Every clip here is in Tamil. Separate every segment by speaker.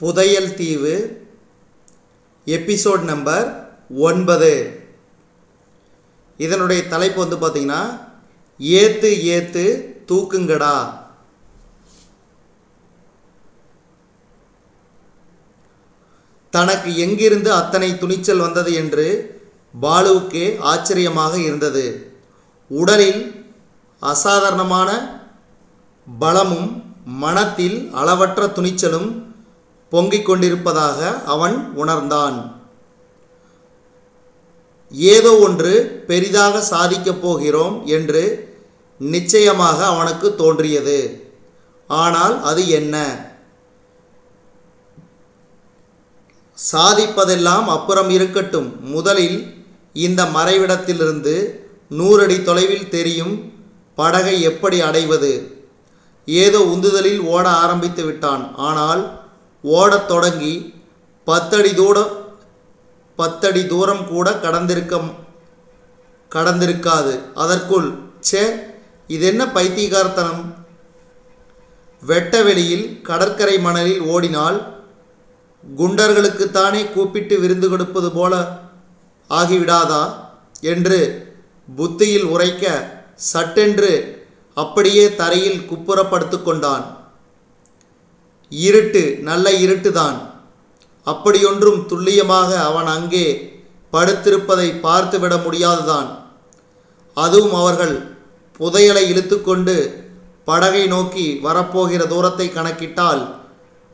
Speaker 1: புதையல் தீவு எபிசோட் நம்பர் ஒன்பது. இதனுடைய தலைப்பு வந்து பார்த்தீங்கன்னா ஏத்து ஏத்து தூக்குங்கடா. தனக்கு எங்கிருந்து அத்தனை துணிச்சல் வந்தது என்று பாலுவுக்கு ஆச்சரியமாக இருந்தது. உடலில் அசாதாரணமான பலமும் மனத்தில் அளவற்ற துணிச்சலும் பொங்கிக் கொண்டிருப்பதாக அவன் உணர்ந்தான். ஏதோ ஒன்று பெரிதாக சாதிக்கப் போகிறோம் என்று நிச்சயமாக அவனுக்கு தோன்றியது. ஆனால் அது என்ன? சாதிப்பதெல்லாம் அப்புறம் இருக்கட்டும். முதலில் இந்த மறைவிடத்திலிருந்து நூறடி தொலைவில் தெரியும் படகை எப்படி அடைவது? ஏதோ உந்துதலில் ஓட ஆரம்பித்து விட்டான். ஆனால் ஓடத் தொடங்கி பத்தடி தூரம் பத்தடி தூரம் கூட கடந்திருக்க கடந்திருக்காது. அதற்குள் ச்சே என்ன பைத்தியகார்த்தனம் வெட்ட வெளியில் கடற்கரை மணலில் ஓடினால் குண்டர்களுக்குத்தானே கூப்பிட்டு விருந்து கொடுப்பது போல ஆகிவிடாதா? என்று புத்தியில் உரைக்க சட்டென்று அப்படியே தரையில் குப்புறப்படுத்து கொண்டான். இருட்டு நல்ல இருட்டுதான். அப்படியொன்றும் துல்லியமாக அவன் அங்கே படுத்திருப்பதை பார்த்துவிட முடியாதுதான். அதுவும் அவர்கள் புதையலை இழுத்துக்கொண்டு படகை நோக்கி வரப்போகிற தூரத்தை கணக்கிட்டால்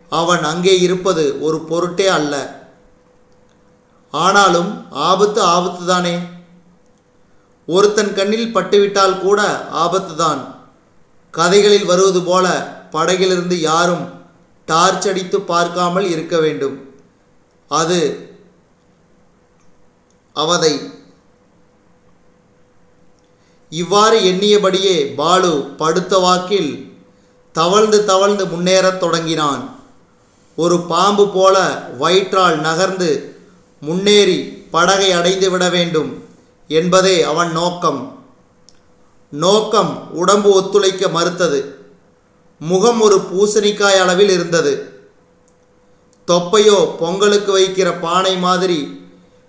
Speaker 1: அவன் அங்கே இருப்பது ஒரு பொருட்டே அல்ல. ஆனாலும் ஆபத்து ஆபத்து தானே ஒருத்தன் கண்ணில் பட்டுவிட்டால் கூட ஆபத்துதான். கதைகளில் வருவது போல படகிலிருந்து யாரும் டார்ச் அடித்து பார்க்காமல் இருக்க வேண்டும். அது அவதை இவ்வாறு எண்ணியபடியே பாலு படுத்த வாக்கில் தவழ்ந்து தவழ்ந்து முன்னேறத் தொடங்கினான். ஒரு பாம்பு போல வயிற்றால் நகர்ந்து முன்னேறி படகை அடைந்து விட வேண்டும் என்பதே அவன் நோக்கம். நோக்கம் உடம்பு ஒத்துழைக்க மறுத்தது. முகம் ஒரு பூசணிக்காய் அளவில் இருந்தது. தொப்பையோ பொங்கலுக்கு வைக்கிற பானை மாதிரி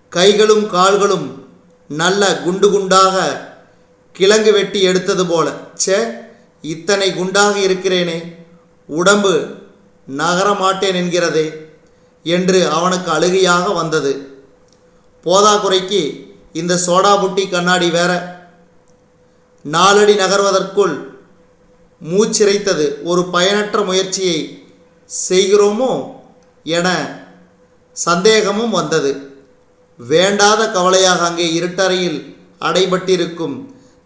Speaker 1: கைகளும் கால்களும் நல்ல குண்டு குண்டாக கிழங்கு வெட்டி எடுத்தது போல. ச்சே இத்தனை குண்டாக இருக்கிறேனே. உடம்பு நகர மாட்டேன் என்கிறதே என்று அவனுக்கு அழுகையாக வந்தது. போதாக்குறைக்கு இந்த சோடா புட்டி கண்ணாடி வேற. நாலடி நகர்வதற்குள் மூச்சிறைத்தது. ஒரு பயனற்ற முயற்சியை செய்கிறோமோ என சந்தேகமும் வந்தது. வேண்டாத கவலையாக அங்கே இருட்டறையில் அடைபட்டிருக்கும்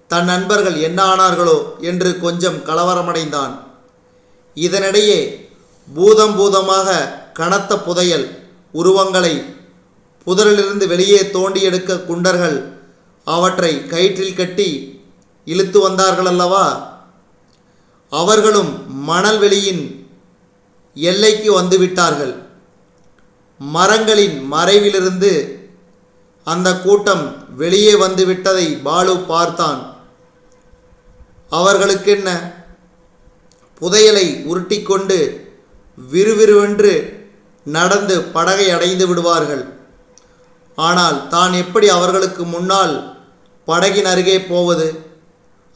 Speaker 1: தன் நண்பர்கள் என்ன ஆனார்களோ என்று கொஞ்சம் கலவரமடைந்தான். இதனிடையே பூதம் பூதமாக கனத்த புதையல் உருவங்களை புதரிலிருந்து வெளியே தோண்டி எடுக்க குண்டர்கள் அவற்றை கயிற்றில் கட்டி இழுத்து வந்தார்கள் அல்லவா அவர்களும் மணல் வெளியின் எல்லைக்கு வந்துவிட்டார்கள். மரங்களின் மறைவிலிருந்து அந்த கூட்டம் வெளியே வந்து விட்டதை பாலு பார்த்தான். அவர்களுக்கென்ன? புதையலை உருட்டிக்கொண்டு விறுவிறுவென்று நடந்து படகை அடைந்து விடுவார்கள். ஆனால் தான் எப்படி அவர்களுக்கு முன்னால் படகின் அருகே போவது?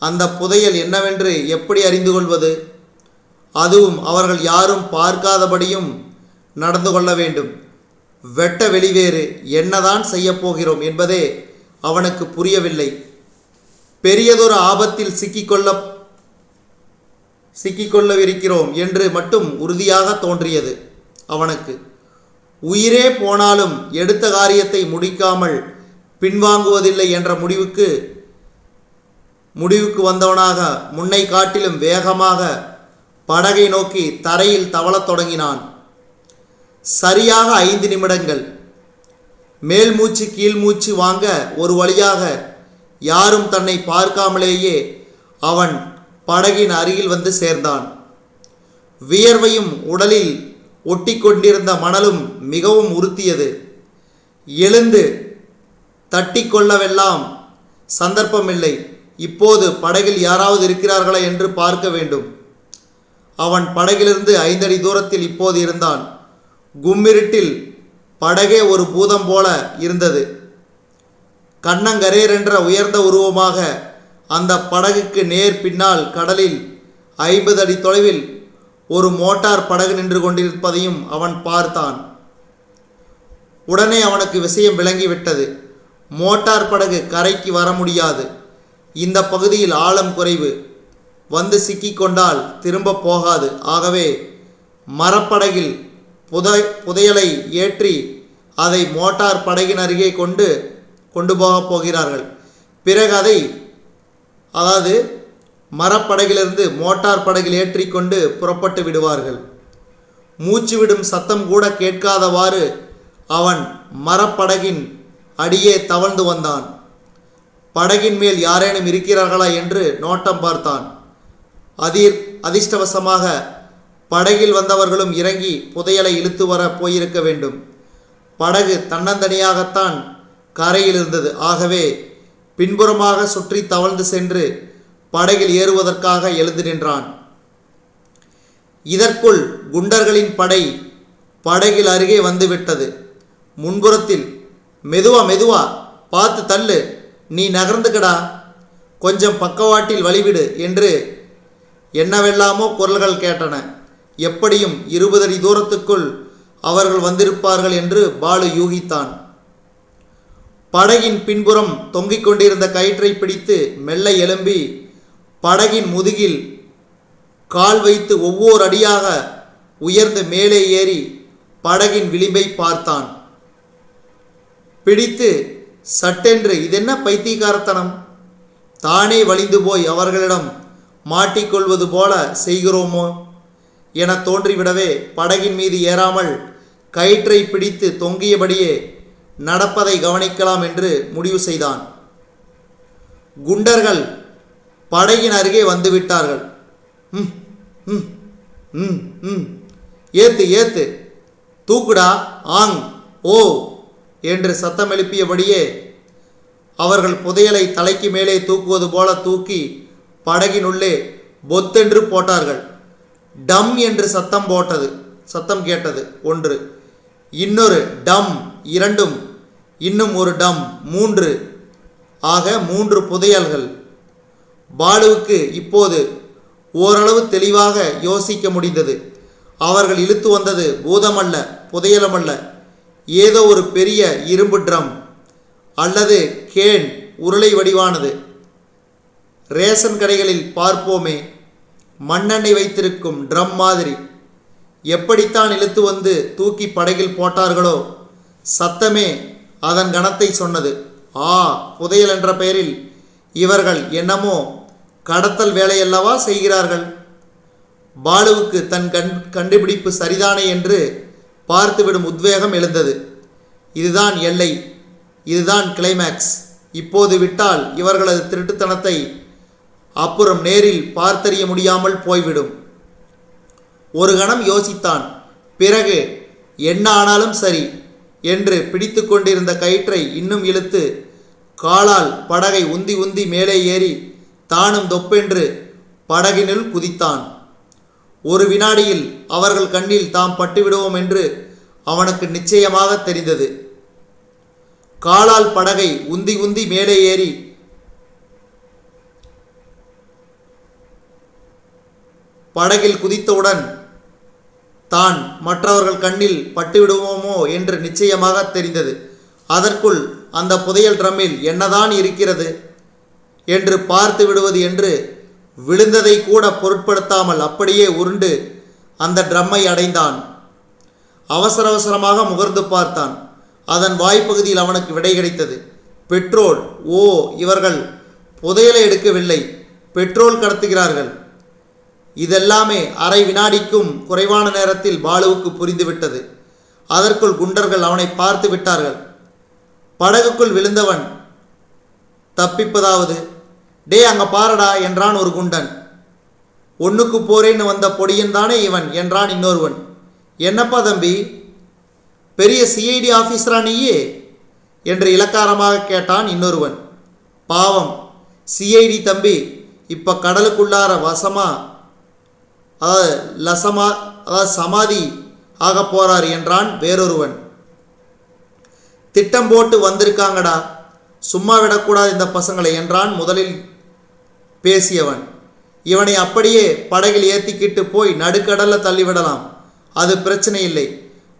Speaker 1: அந்த புதையல் என்னவென்று எப்படி அறிந்து கொள்வது? அதுவும் அவர்கள் யாரும் பார்க்காதபடியும் நடந்து கொள்ள வேண்டும். வெட்ட வெளிவேறு என்னதான் செய்யப் போகிறோம் என்பதே அவனுக்கு புரியவில்லை. பெரியதொரு ஆபத்தில் சிக்கிக்கொள்ள சிக்கிக்கொள்ளவிருக்கிறோம் என்று மட்டும் உறுதியாக தோன்றியது அவனுக்கு. உயிரே போனாலும் எடுத்த காரியத்தை முடிக்காமல் பின்வாங்குவதில்லை என்ற முடிவுக்கு முடிவுக்கு வந்தவனாக முன்னை காட்டிலும் வேகமாக படகை நோக்கி தரையில் தவளத் தொடங்கினான். சரியாக ஐந்து நிமிடங்கள். மேல் மூச்சு கீழ் மூச்சு வாங்க ஒரு வழியாக யாரும் தன்னை பார்க்காமலேயே அவன் படகின் அருகில் வந்து சேர்ந்தான். வியர்வையும் உடலில் ஒட்டி கொண்டிருந்த மணலும் மிகவும் உறுத்தியது. எழுந்து தட்டிக்கொள்ளவெல்லாம் சந்தர்ப்பமில்லை. இப்போது படகில் யாராவது இருக்கிறார்களா என்று பார்க்க வேண்டும். அவன் படகிலிருந்து ஐந்தடி தூரத்தில் இப்போது இருந்தான். கும்மிருட்டில் படகே ஒரு பூதம் போல இருந்தது. கண்ணங்கரேர் என்ற உயர்ந்த உருவமாக அந்த படகுக்கு நேர் பின்னால் கடலில் ஐம்பது அடி தொலைவில் ஒரு மோட்டார் படகு நின்று கொண்டிருப்பதையும் அவன் பார்த்தான். உடனே அவனுக்கு விஷயம் விளங்கிவிட்டது. மோட்டார் படகு கரைக்கு வர முடியாது. இந்த பகுதியில் ஆழம் குறைவு. வந்து சிக்கிக்கொண்டால் திரும்ப போகாது. ஆகவே மரப்படகில் புதை புதையலை ஏற்றி அதை மோட்டார் படகின் அருகே கொண்டு கொண்டு போகப் போகிறார்கள். பிறகு அதை அதாவது மரப்படகிலிருந்து மோட்டார் படகில் ஏற்றிக்கொண்டு புறப்பட்டு விடுவார்கள். மூச்சு விடும் சத்தம் கூட கேட்காதவாறு அவன் மரப்படகின் அடியே தவழ்ந்து வந்தான். படகின் மேல் யாரேனும் இருக்கிறார்களா என்று நோட்டம் பார்த்தான். அதிர் அதிர்ஷ்டவசமாக படகில் வந்தவர்களும் இறங்கி புதையலை இழுத்து வர போயிருக்க வேண்டும். படகு தன்னந்தனியாகத்தான் கரையில் இருந்தது. ஆகவே பின்புறமாக சுற்றி தவழ்ந்து சென்று படகில் ஏறுவதற்காக எழுந்து நின்றான். இதற்குள் குண்டர்களின் படை படகில் அருகே வந்துவிட்டது. முன்புறத்தில் மெதுவா மெதுவா பார்த்து தள்ளு நீ நகர்ந்துக்கடா. கொஞ்சம் பக்கவாட்டில் வழிவிடு என்று என்னவெல்லாமோ குரல்கள் கேட்டன. எப்படியும் இருபது அடி தூரத்துக்குள் அவர்கள் வந்திருப்பார்கள் என்று பாலு யூகித்தான். படகின் பின்புறம் தொங்கிக் கொண்டிருந்த கயிற்றை பிடித்து மெல்ல எழும்பி படகின் முதுகில் கால் வைத்து ஒவ்வொரு அடியாக உயர்ந்து மேலே ஏறி படகின் விளிம்பை பார்த்தான். பிடித்து சட்டென்று இதென்ன பைத்தியக்காரத்தனம்? தானே வலிந்து போய் அவர்களிடம் மாட்டிக்கொள்வது போல செய்கிறோமோ? என தோன்றிவிடவே படகின் மீது ஏறாமல் கயிற்றை பிடித்து தொங்கியபடியே நடப்பதை கவனிக்கலாம் என்று முடிவு செய்தான். குண்டர்கள் படகின் அருகே வந்துவிட்டார்கள் ம் ம் ம் ம். ஏத்து ஏத்து. தூக்குடா ஆங் ஓ. என்று சத்தம் எழுப்பியபடியே அவர்கள் புதையலை தலைக்கு மேலே தூக்குவது போல தூக்கி படகினுள்ளே பொத்தென்று போட்டார்கள். டம் என்று சத்தம் போட்டது. சத்தம் கேட்டது. ஒன்று. இன்னொரு டம். இரண்டும். இன்னும் ஒரு டம். மூன்று. ஆக மூன்று புதையல்கள். பாலுவுக்கு இப்போது ஓரளவு தெளிவாக யோசிக்க முடிந்தது. அவர்கள் இழுத்து வந்தது பூதமல்ல புதையலமல்ல. ஏதோ ஒரு பெரிய இரும்பு ட்ரம் அல்லது கேன் உருளை வடிவானது. ரேஷன் கடைகளில் பார்ப்போமே மண்ணெண்ணெய் வைத்திருக்கும் ட்ரம் மாதிரி. எப்படித்தான் இழுத்து வந்து தூக்கி படகில் போட்டார்களோ சத்தமே அதன் கணத்தை சொன்னது. ஆ புதையல் என்ற பெயரில் இவர்கள் என்னமோ கடத்தல் வேலையல்லவா செய்கிறார்கள். பாலுவுக்கு தன் கண் கண்டுபிடிப்பு சரிதானே என்று பார்த்துவிடும் உத்வேகம் எழுந்தது. இதுதான் எல்லை. இதுதான் கிளைமேக்ஸ் இப்போது விட்டால் இவர்களது திருட்டுத்தனத்தை அப்புறம் நேரில் பார்த்தறிய முடியாமல் போய்விடும். ஒரு கணம் யோசித்தான். பிறகு என்ன ஆனாலும் சரி என்று பிடித்து கொண்டிருந்த கயிற்றை இன்னும் இழுத்து காலால் படகை உந்தி உந்தி மேலே ஏறி தானும் தொப்பென்று படகினுள் குதித்தான். ஒரு வினாடியில் அவர்கள் கண்ணில் தாம் பட்டுவிடுவோம் என்று அவனுக்கு நிச்சயமாக தெரிந்தது. காலால் படகை உந்தி உந்தி மேலே ஏறி படகில் குதித்தவுடன் தான் மற்றவர்கள் கண்ணில் பட்டுவிடுவோமோ என்று நிச்சயமாக தெரிந்தது. அதற்குள் அந்த புதையல் ட்ரம்மில் என்னதான் இருக்கிறது என்று பார்த்து விடுவது என்று விழுந்ததை கூட பொருட்படுத்தாமல் அப்படியே உருண்டு அந்த ட்ரம்மை அடைந்தான். அவசர அவசரமாக முகர்ந்து பார்த்தான். அதன் வாய்ப்பகுதியில் அவனுக்கு விடை கிடைத்தது. பெட்ரோல் ஓ இவர்கள் புதையலை எடுக்கவில்லை. பெட்ரோல் கடத்துகிறார்கள். இதெல்லாமே அரை வினாடிக்கும் குறைவான நேரத்தில் பாலுவுக்கு புரிந்துவிட்டது. அதற்குள் குண்டர்கள் அவனை பார்த்து விட்டார்கள். படகுக்குள் விழுந்தவன் தப்பிப்பதாவது டே அங்கே பாரடா என்றான் ஒரு குண்டன். ஒன்றுக்கு போறேன்னு வந்த பொடியன் தானே இவன் என்றான் இன்னொருவன். என்னப்பா தம்பி? பெரிய சிஐடி ஆஃபீஸரா நீயே? என்று இலக்காரமாக கேட்டான் இன்னொருவன். பாவம். சிஐடி தம்பி இப்போ கடலுக்குள்ளார வசமா அதாவது லசமா அதாவது சமாதி ஆகப் போறார் என்றான் வேறொருவன். திட்டம் போட்டு வந்திருக்காங்கடா. சும்மா விடக்கூடாது இந்த பசங்களை என்றான் முதலில் பேசியவன். இவனை அப்படியே படகில் ஏற்றிக்கிட்டு போய் நடுக்கடலில் தள்ளிவிடலாம். அது பிரச்சனை இல்லை.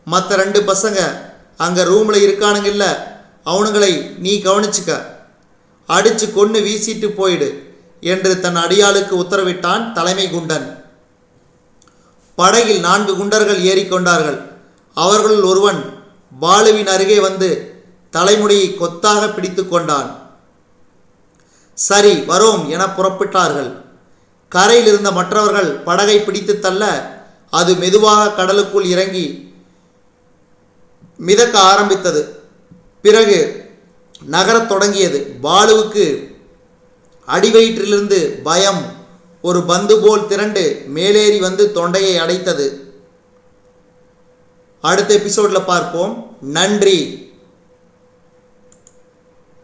Speaker 1: மற்ற ரெண்டு பசங்க அங்கே ரூமில் இருக்கானுங்கல்ல அவனுங்களை நீ கவனிச்சுக்க. அடித்து கொன்று வீசிட்டு போயிடு என்று தன் அடியாளுக்கு உத்தரவிட்டான் தலைமை குண்டன். படகில் நான்கு குண்டர்கள் ஏறிக்கொண்டார்கள் அவர்களுள் ஒருவன் பாலுவின் அருகே வந்து தலைமுடியை கொத்தாக பிடித்து கொண்டான். சரி வரோம் என புறப்பட்டார்கள். கரையில் இருந்த மற்றவர்கள் படகை பிடித்து தள்ள அது மெதுவாக கடலுக்குள் இறங்கி மிதக்க ஆரம்பித்தது. பிறகு நகரத் தொடங்கியது. பாலுவுக்கு அடிவயிற்றிலிருந்து பயம் ஒரு பந்து போல் திரண்டு மேலேறி வந்து தொண்டையை அடைத்தது. அடுத்த எபிசோடில் பார்ப்போம். நன்றி.